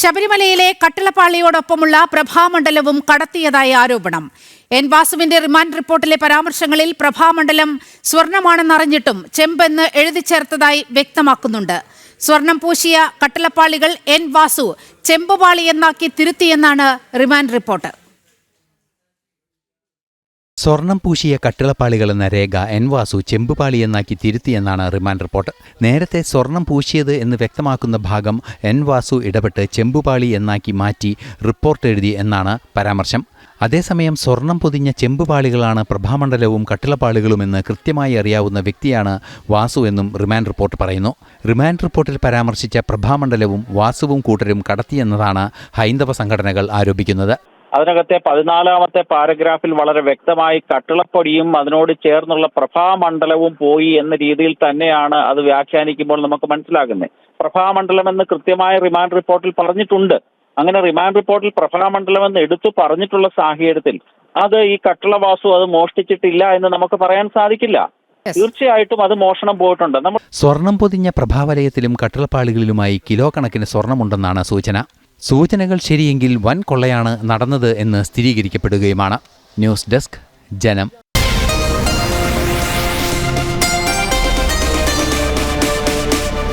ശബരിമലയിലെ കട്ടിളപ്പാളിയോടൊപ്പമുള്ള പ്രഭാമണ്ഡലവും കടത്തിയതായി ആരോപണം. N വാസുവിന്റെ remand റിപ്പോർട്ടിലെ പരാമർശങ്ങളിൽ പ്രഭാമണ്ഡലം സ്വർണമാണെന്നറിഞ്ഞിട്ടും ചെമ്പെന്ന് എഴുതി ചേർത്തതായി വ്യക്തമാക്കുന്നുണ്ട്. സ്വർണം പൂശിയ കട്ടിളപ്പാളികൾ എൻ വാസു ചെമ്പുപാളി എന്നാക്കി തിരുത്തിയെന്നാണ് റിമാൻഡ് റിപ്പോർട്ട്. സ്വർണം പൂശിയ കട്ടിളപ്പാളികളെന്ന രേഖ എൻ വാസു ചെമ്പുപാളി എന്നാക്കി തിരുത്തിയെന്നാണ് റിമാൻഡ് റിപ്പോർട്ട്. നേരത്തെ സ്വർണം പൂശിയത് എന്ന് വ്യക്തമാക്കുന്ന ഭാഗം എൻ വാസു ഇടപെട്ട് ചെമ്പുപാളി എന്നാക്കി മാറ്റി റിപ്പോർട്ട് എഴുതി എന്നാണ് പരാമർശം. അതേസമയം സ്വർണം പൊതിഞ്ഞ ചെമ്പുപാളികളാണ് പ്രഭാമണ്ഡലവും കട്ടിളപ്പാളികളുമെന്ന് കൃത്യമായി അറിയാവുന്ന വ്യക്തിയാണ് വാസു എന്നും റിമാൻഡ് റിപ്പോർട്ട് പറയുന്നു. റിമാൻഡ് റിപ്പോർട്ടിൽ പരാമർശിച്ച പ്രഭാമണ്ഡലവും വാസുവും കൂട്ടരും കടത്തിയെന്നതാണ് ഹൈന്ദവ സംഘടനകൾ ആരോപിക്കുന്നത്. അതിനകത്തെ പതിനാലാമത്തെ പാരഗ്രാഫിൽ വളരെ വ്യക്തമായി കട്ടിളപ്പൊടിയും അതിനോട് ചേർന്നുള്ള പ്രഭാമണ്ഡലവും പോയി എന്ന രീതിയിൽ തന്നെയാണ് അത് വ്യാഖ്യാനിക്കുമ്പോൾ നമുക്ക് മനസ്സിലാകുന്നത് പ്രഭാമണ്ഡലം എന്ന് കൃത്യമായ റിമാൻഡ് റിപ്പോർട്ടിൽ പറഞ്ഞിട്ടുണ്ട്. അങ്ങനെ റിമാൻഡ് റിപ്പോർട്ടിൽ പ്രഭാമണ്ഡലം എന്ന് എടുത്തു പറഞ്ഞിട്ടുള്ള സാഹചര്യത്തിൽ അത് ഈ കട്ടിളവാസു അത് മോഷ്ടിച്ചിട്ടില്ല എന്ന് നമുക്ക് പറയാൻ സാധിക്കില്ല. തീർച്ചയായിട്ടും അത് മോഷണം പോയിട്ടുണ്ട്. നമ്മൾ സ്വർണം പൊതിഞ്ഞ പ്രഭാവലയത്തിലും കട്ടിളപ്പാളികളിലുമായി കിലോ കണക്കിന് സ്വർണമുണ്ടെന്നാണ് സൂചന. സൂചനകൾ ശരിയെങ്കിൽ വൻ കൊള്ളയാണ് നടന്നത് എന്ന് സ്ഥിരീകരിക്കപ്പെടുകയുമാണ്. ന്യൂസ് ഡെസ്ക് ജനം.